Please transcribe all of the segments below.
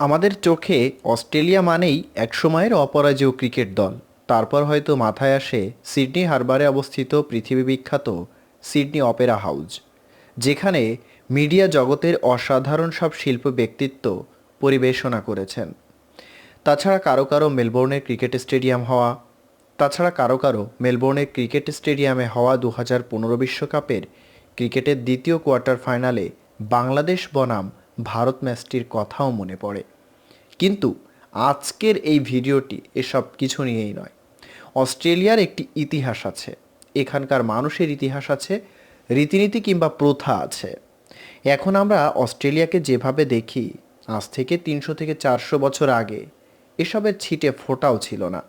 আমাদের চোখে অস্ট্রেলিয়া মানেই একসময়ের অপরাজেয় ক্রিকেট দল। তারপর হয়তো মাথায় আসে সিডনি হারবারে অবস্থিত পৃথিবী বিখ্যাত সিডনি অপেরা হাউজ যেখানে মিডিয়া জগতের অসাধারণ সব শিল্প ব্যক্তিত্ব পরিবেশনা করেছেন। তাছাড়া কারও কারও মেলবোর্নের ক্রিকেট স্টেডিয়াম হওয়া, তাছাড়া কারও কারও মেলবোর্নের ক্রিকেট স্টেডিয়ামে হওয়া দু হাজার পনেরো বিশ্বকাপের ক্রিকেটের দ্বিতীয় কোয়ার্টার ফাইনালে বাংলাদেশ বনাম ভারত ম্যাচটির কথাও মনে পড়ে। কিন্তু আজকের এই ভিডিওটি এসব কিছু নিয়েই নয়। অস্ট্রেলিয়ার একটি ইতিহাস আছে, এখানকার মানুষের ইতিহাস আছে, রীতিনীতি কিংবা প্রথা আছে। এখন আমরা অস্ট্রেলিয়াকে যেভাবে দেখি, আজ থেকে তিনশো থেকে চারশো বছর আগে, এসবের ছিটে ফোটাও ছিল না।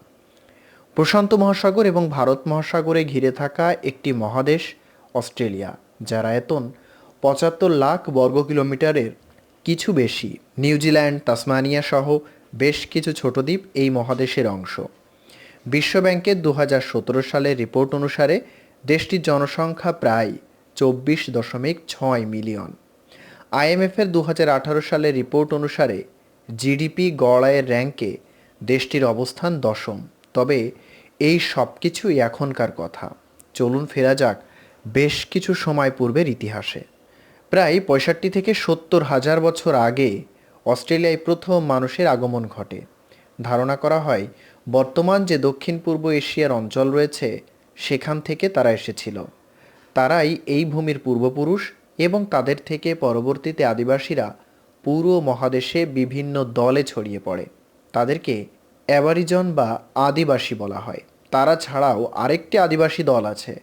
প্রশান্ত মহাসাগর এবং ভারত মহাসাগরে ঘিরে থাকা একটি মহাদেশ অস্ট্রেলিয়া, যার আয়তন পঁচাত্তর লাখ বর্গ কিলোমিটারের কিছু বেশি নিউজিল্যান্ড তাসমানিয়া সহ বেশ কিছু ছোট দ্বীপ এই মহাদেশের অংশ। বিশ্বব্যাংকের দু হাজার সতেরো সালের রিপোর্ট অনুসারে দেশটির জনসংখ্যা প্রায় চব্বিশ দশমিক ছয় মিলিয়ন। আইএমএফের দু হাজার আঠারো সালের রিপোর্ট অনুসারে জিডিপি গড় আয়ের র্যাঙ্কে দেশটির অবস্থান দশম। তবে এই সব কিছুই এখনকার কথা। চলুন ফেরা যাক বেশ কিছু সময় পূর্বের ইতিহাসে। প্রায় পঁয়ষট্টি থেকে সত্তর হাজার বছর আগে অস্ট্রেলিয়ায় প্রথম মানুষের আগমন ঘটে। ধারণা করা হয়, বর্তমান যে দক্ষিণ পূর্ব এশিয়ার অঞ্চল রয়েছে, সেখান থেকে তারা এসেছিল। তারাই এই ভূমির পূর্বপুরুষ এবং তাদের থেকে পরবর্তীতে আদিবাসীরা পুরো মহাদেশে বিভিন্ন দলে ছড়িয়ে পড়ে। তাদেরকে অ্যাবারিজন বা আদিবাসী বলা হয়। তারা ছাড়াও আরেকটি আদিবাসী দল আছে,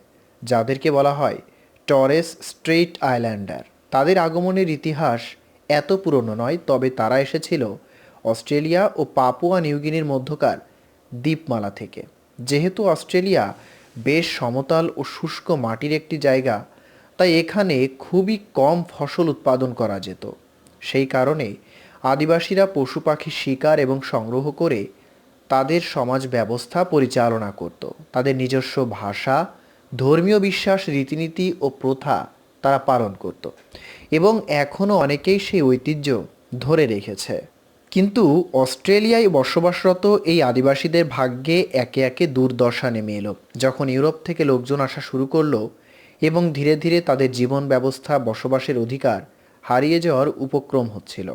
যাদেরকে বলা হয় টরেস স্ট্রেইট আইল্যান্ডার। তাদের আগমনের ইতিহাস এত পুরনো নয়, তবে তারা এসেছিল অস্ট্রেলিয়া ও পাপুয়া নিউগিনির মধ্যকার দ্বীপমালা থেকে। যেহেতু অস্ট্রেলিয়া বেশ সমতল ও শুষ্ক মাটির একটি জায়গা, তাই এখানে খুবই কম ফসল উৎপাদন করা যেত। সেই কারণে আদিবাসীরা পশু পাখি শিকার এবং সংগ্রহ করে তাদের সমাজ ব্যবস্থা পরিচালনা করত। তাদের নিজস্ব ভাষা, ধর্মীয় বিশ্বাস, রীতিনীতি ও প্রথা তারা পালন করত। এবং এখনও অনেকেই সেই ঐতিহ্য ধরে রেখেছে। কিন্তু অস্ট্রেলিয়ায় বসবাসরত এই আদিবাসীদের ভাগ্যে একে একে দুর্দশা নেমে এলো। যখন ইউরোপ থেকে লোকজন আসা শুরু করল এবং ধীরে ধীরে তাদের জীবন ব্যবস্থা, বসবাসের অধিকার হারিয়ে যাওয়ার উপক্রম হচ্ছিল।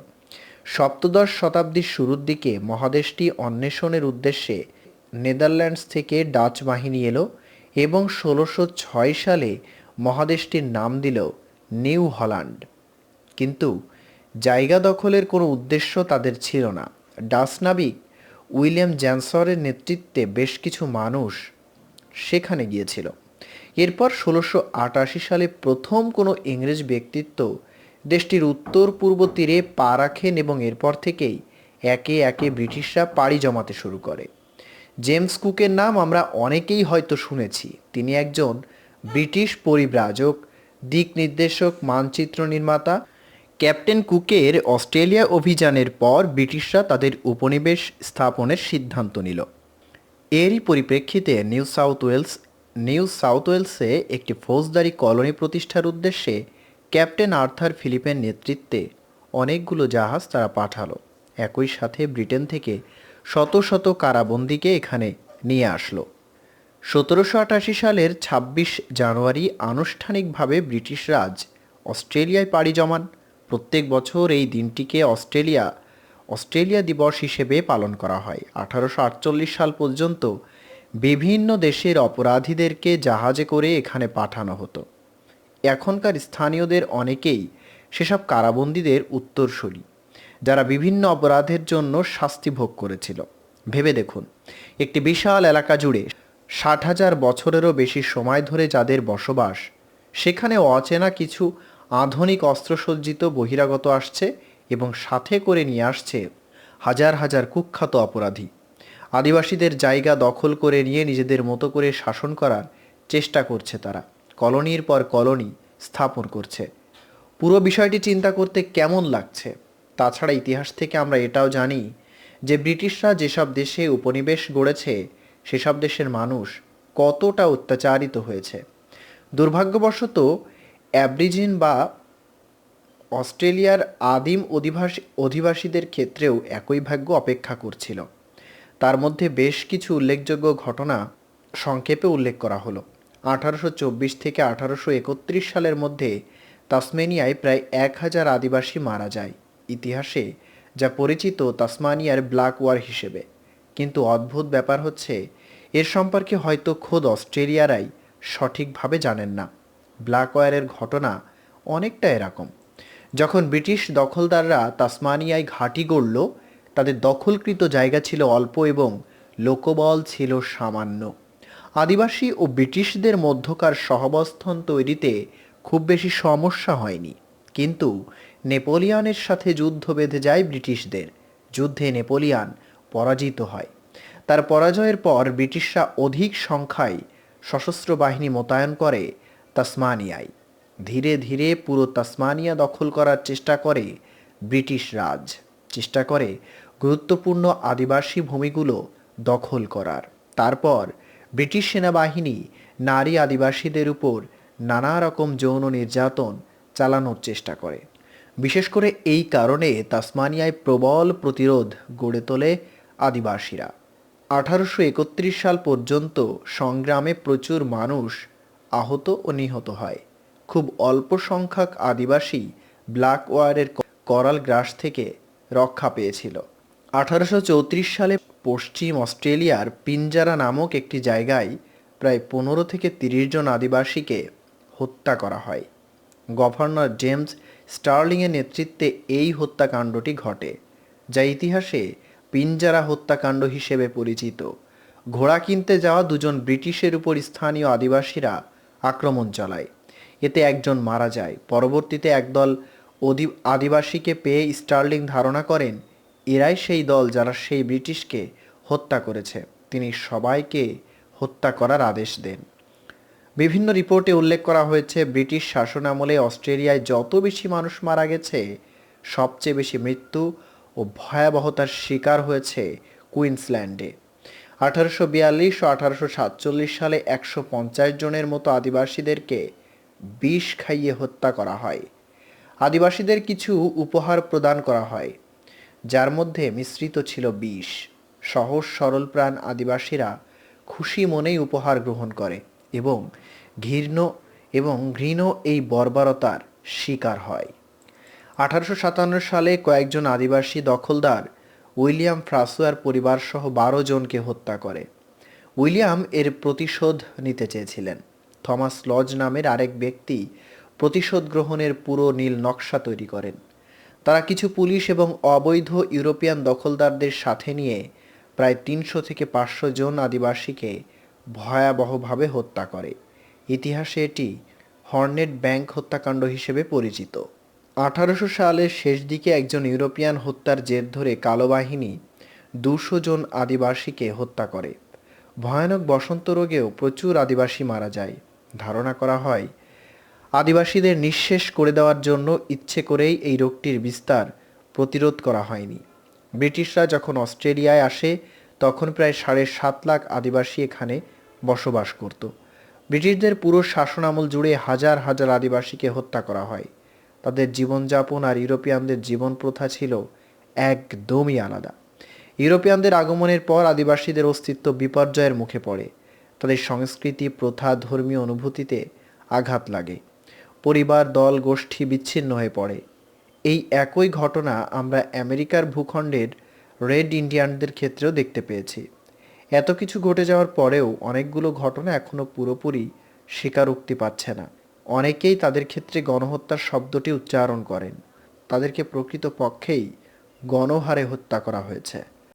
সপ্তদশ শতাব্দীর শুরুর দিকে মহাদেশটি অন্বেষণের উদ্দেশ্যে নেদারল্যান্ডস থেকে ডাচ বাহিনী এলো এবং ষোলোশো ছয় সালে মহাদেশটির নাম দিল নিউ হল্যান্ড। কিন্তু জায়গা দখলের কোনো উদ্দেশ্য তাদের ছিল না। ডাচ নাবিক উইলিয়াম জ্যানসরের নেতৃত্বে বেশ কিছু মানুষ সেখানে গিয়েছিল। এরপর ষোলোশো আটাশি সালে প্রথম কোনো ইংরেজ ব্যক্তিত্ব দেশটির উত্তর পূর্ব তীরে পা রাখেন এবং এরপর থেকেই একে একে ব্রিটিশরা পাড়ি জমাতে শুরু করে। জেমস কুকের নাম আমরা অনেকেই হয়তো শুনেছি। তিনি একজন ব্রিটিশ পরিব্রাজক, দিক নির্দেশক, মানচিত্র নির্মাতা, ক্যাপ্টেন কুকের অস্ট্রেলিয়া অভিযানের পর ব্রিটিশরা তাদের উপনিবেশ স্থাপনের সিদ্ধান্ত নিল। এরই পরিপ্রেক্ষিতে New South Wales, New South ওয়েলসে একটি ফৌজদারি কলোনি প্রতিষ্ঠার উদ্দেশ্যে ক্যাপ্টেন আর্থার ফিলিপের নেতৃত্বে অনেকগুলো জাহাজ তারা পাঠালো। একই সাথে ব্রিটেন থেকে শত শত কারাবন্দিকে এখানে নিয়ে আসলো। সতেরোশো আটাশি সালের ছাব্বিশ জানুয়ারি আনুষ্ঠানিকভাবে ব্রিটিশ রাজ অস্ট্রেলিয়ায় পাড়ি জমান। প্রত্যেক বছর এই দিনটিকে অস্ট্রেলিয়া অস্ট্রেলিয়া দিবস হিসেবে পালন করা হয়। আঠারোশো আটচল্লিশ সাল পর্যন্ত বিভিন্ন দেশের অপরাধীদেরকে জাহাজে করে এখানে পাঠানো হতো। এখনকার স্থানীয়দের অনেকেই সেসব কারাবন্দীদের উত্তরসূরি, যারা বিভিন্ন অপরাধের জন্য শাস্তি ভোগ করেছিল। ভেবে দেখুন, একটি বিশাল এলাকা জুড়ে ষাট হাজার বছরেরও বেশি সময় ধরে যাদের বসবাস, সেখানে অচেনা কিছু আধুনিক অস্ত্রসজ্জিত বহিরাগত আসছে এবং সাথে করে নিয়ে আসছে হাজার হাজার কুখ্যাত অপরাধী। আদিবাসীদের জায়গা দখল করে নিয়ে নিজেদের মতো করে শাসন করার চেষ্টা করছে তারা। কলোনির পর কলোনি স্থাপন করছে। পুরো বিষয়টি চিন্তা করতে কেমন লাগছে? তাছাড়া ইতিহাস থেকে আমরা এটাও জানি যে ব্রিটিশরা যেসব দেশে উপনিবেশ গড়েছে সেসব দেশের মানুষ কতটা অত্যাচারিত হয়েছে। দুর্ভাগ্যবশত, অ্যাব্রিজিন বা অস্ট্রেলিয়ার আদিম অধিবাসী, অধিবাসীদের ক্ষেত্রেও একই ভাগ্য অপেক্ষা করছিল। তার মধ্যে বেশ কিছু উল্লেখযোগ্য ঘটনা সংক্ষেপে উল্লেখ করা হলো। আঠারোশো চব্বিশ থেকে আঠারোশো একত্রিশ সালের মধ্যে তাসমেনিয়ায় প্রায় এক হাজার আদিবাসী মারা যায়। ইতিহাসে যা পরিচিত তাসমানিয়ার ব্ল্যাক ওয়ার হিসেবে। কিন্তু অদ্ভুত ব্যাপার হচ্ছে, এর সম্পর্কে হয়তো খোদ অস্ট্রেলিয়ারাই সঠিকভাবে জানেন না। ব্ল্যাক ওয়ারের ঘটনা অনেকটা এরকম। যখন ব্রিটিশ দখলদাররা তাসমানিয়ায় ঘাঁটি গড়ল, তাদের দখলকৃত জায়গা ছিল অল্প এবং লোকবল ছিল সামান্য। আদিবাসী ও ব্রিটিশদের মধ্যকার সহাবস্থান তৈরিতে খুব বেশি সমস্যা হয়নি। কিন্তু নেপোলিয়নের সাথে যুদ্ধ বেঁধে যায় ব্রিটিশদের। যুদ্ধে নেপোলিয়ান পরাজিত হয়। তার পরাজয়ের পর ব্রিটিশরা অধিক সংখ্যায় সশস্ত্র বাহিনী মোতায়েন করে তাসমানিয়ায়। ধীরে ধীরে পুরো তাসমানিয়া দখল করার চেষ্টা করে ব্রিটিশ রাজ। চেষ্টা করে গুরুত্বপূর্ণ আদিবাসী ভূমিগুলো দখল করার। তারপর ব্রিটিশ সেনাবাহিনী নারী আদিবাসীদের উপর নানা রকম যৌন নির্যাতন চালানোর চেষ্টা করে। বিশেষ করে এই কারণে তাসমানিয়ায় প্রবল প্রতিরোধ গড়ে তোলে আদিবাসীরা। আঠারোশো একত্রিশ সাল পর্যন্ত সংগ্রামে প্রচুর মানুষ আহত ও নিহত হয়। খুব অল্প সংখ্যক আদিবাসী ব্ল্যাক ওয়ারের করাল গ্রাস থেকে রক্ষা পেয়েছিল। আঠারোশো চৌত্রিশ সালে পশ্চিম অস্ট্রেলিয়ার পিঞ্জারা নামক একটি জায়গায় প্রায় পনেরো থেকে তিরিশ জন আদিবাসীকে হত্যা করা হয়। গভর্নর জেমস স্টার্লিংয়ের নেতৃত্বে এই হত্যাকাণ্ডটি ঘটে, যা ইতিহাসে পিঞ্জারা হত্যাকাণ্ড হিসেবে পরিচিত। ঘোড়া কিনতে যাওয়া দুজন ব্রিটিশের উপর স্থানীয় আদিবাসীরা আক্রমণ চালায়। এতে একজন মারা যায়। পরবর্তীতে একদল আদিবাসীকে পেয়ে স্টার্লিং ধারণা করেন, এরাই সেই দল যারা সেই ব্রিটিশকে হত্যা করেছে। তিনি সবাইকে হত্যা করার আদেশ দেন। বিভিন্ন রিপোর্টে উল্লেখ করা হয়েছে, ব্রিটিশ শাসনামলে অস্ট্রেলিয়ায় যত বেশি মানুষ মারা গেছে, সবচেয়ে বেশি মৃত্যু ও ভয়াবহতার শিকার হয়েছে কুইন্সল্যান্ডে। আঠারোশো বিয়াল্লিশ ও আঠারোশো সাতচল্লিশ সালে একশো পঞ্চাশ জনের মতো আদিবাসীদেরকে বিষ খাইয়ে হত্যা করা হয়। আদিবাসীদের কিছু উপহার প্রদান করা হয়, যার মধ্যে মিশ্রিত ছিল বিষ। সহজ সরল প্রাণ আদিবাসীরা খুশি মনেই উপহার গ্রহণ করে এবং ঘৃণ এবং ঘৃণ এই বর্বরতার শিকার হয়। আঠারোশো সাতান্ন সালে কয়েকজন আদিবাসী দখলদার উইলিয়াম ফ্রাসোয়ার পরিবারসহ বারো জনকে হত্যা করে। উইলিয়াম এর প্রতিশোধ নিতে চেয়েছিলেন। থমাস লজ নামের আরেক ব্যক্তি প্রতিশোধ গ্রহণের পুরো নীল নকশা তৈরি করেন। তারা কিছু পুলিশ এবং অবৈধ ইউরোপিয়ান দখলদারদের সাথে নিয়ে প্রায় তিনশো থেকে পাঁচশো জন আদিবাসীকে ভয়াবহভাবে হত্যা করে। ইতিহাসে এটি হর্নেট ব্যাংক হত্যাকাণ্ড হিসেবে পরিচিত। আঠারোশো সালের শেষ দিকে একজন ইউরোপিয়ান হত্যার জের ধরে কালো বাহিনী দুশো জন আদিবাসীকে হত্যা করে। ভয়ানক বসন্ত রোগেও প্রচুর আদিবাসী মারা যায়। ধারণা করা হয়, আদিবাসীদের নিঃশেষ করে দেওয়ার জন্য ইচ্ছে করেই এই রোগটির বিস্তার প্রতিরোধ করা হয়নি। ব্রিটিশরা যখন অস্ট্রেলিয়ায় আসে, তখন প্রায় সাড়ে সাত লাখ আদিবাসী এখানে বসবাস করত। ব্রিটিশদের পুরো শাসনামল জুড়ে হাজার হাজার আদিবাসীকে হত্যা করা হয়। তাদের জীবনযাপন আর ইউরোপিয়ানদের জীবন প্রথা ছিল একদমই আলাদা। ইউরোপিয়ানদের আগমনের পর আদিবাসীদের অস্তিত্ব বিপর্যয়ের মুখে পড়ে। তাদের সংস্কৃতি, প্রথা, ধর্মীয় অনুভূতিতে আঘাত লাগে। পরিবার, দল, গোষ্ঠী বিচ্ছিন্ন হয়ে পড়ে। এই একই ঘটনা আমরা আমেরিকার ভূখণ্ডের রেড ইন্ডিয়ানদের ক্ষেত্রেও দেখতে পেয়েছি। এত কিছু ঘটে যাওয়ার পরেও অনেকগুলো ঘটনা এখনও পুরোপুরি স্বীকারোক্তি পাচ্ছে না। অনেকেই তাদের ক্ষেত্রে গণহত্যার শব্দটি উচ্চারণ করেন। তাদেরকে প্রকৃত পক্ষেই গণহারে হত্যা করা হয়েছে।